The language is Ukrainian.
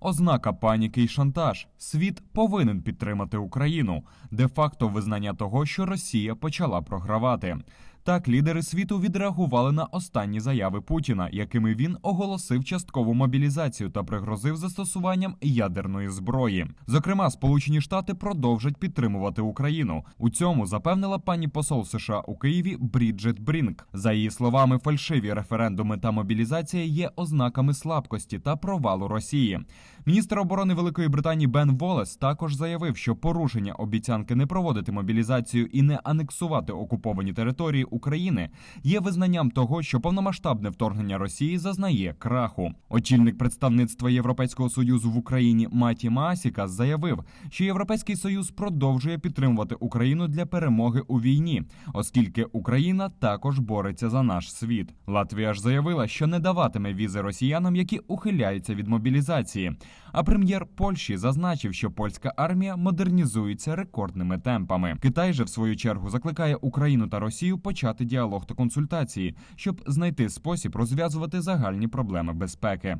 Ознака паніки і шантаж. Світ повинен підтримати Україну, де-факто визнання того, що Росія почала програвати. Так, лідери світу відреагували на останні заяви Путіна, якими він оголосив часткову мобілізацію та пригрозив застосуванням ядерної зброї. Зокрема, Сполучені Штати продовжать підтримувати Україну. У цьому запевнила пані посол США у Києві Бріджет Брінк. За її словами, фальшиві референдуми та мобілізація є ознаками слабкості та провалу Росії. Міністр оборони Великої Британії Бен Волес також заявив, що порушення обіцянки не проводити мобілізацію і не анексувати окуповані території України є визнанням того, що повномасштабне вторгнення Росії зазнає краху. Очільник представництва Європейського союзу в Україні Маті Маасіка заявив, що Європейський союз продовжує підтримувати Україну для перемоги у війні, оскільки Україна також бореться за наш світ. Латвія ж заявила, що не даватиме візи росіянам, які ухиляються від мобілізації. А прем'єр Польщі зазначив, що польська армія модернізується рекордними темпами. Китай же в свою чергу закликає Україну та Росію почати діалог та консультації, щоб знайти спосіб розв'язувати загальні проблеми безпеки.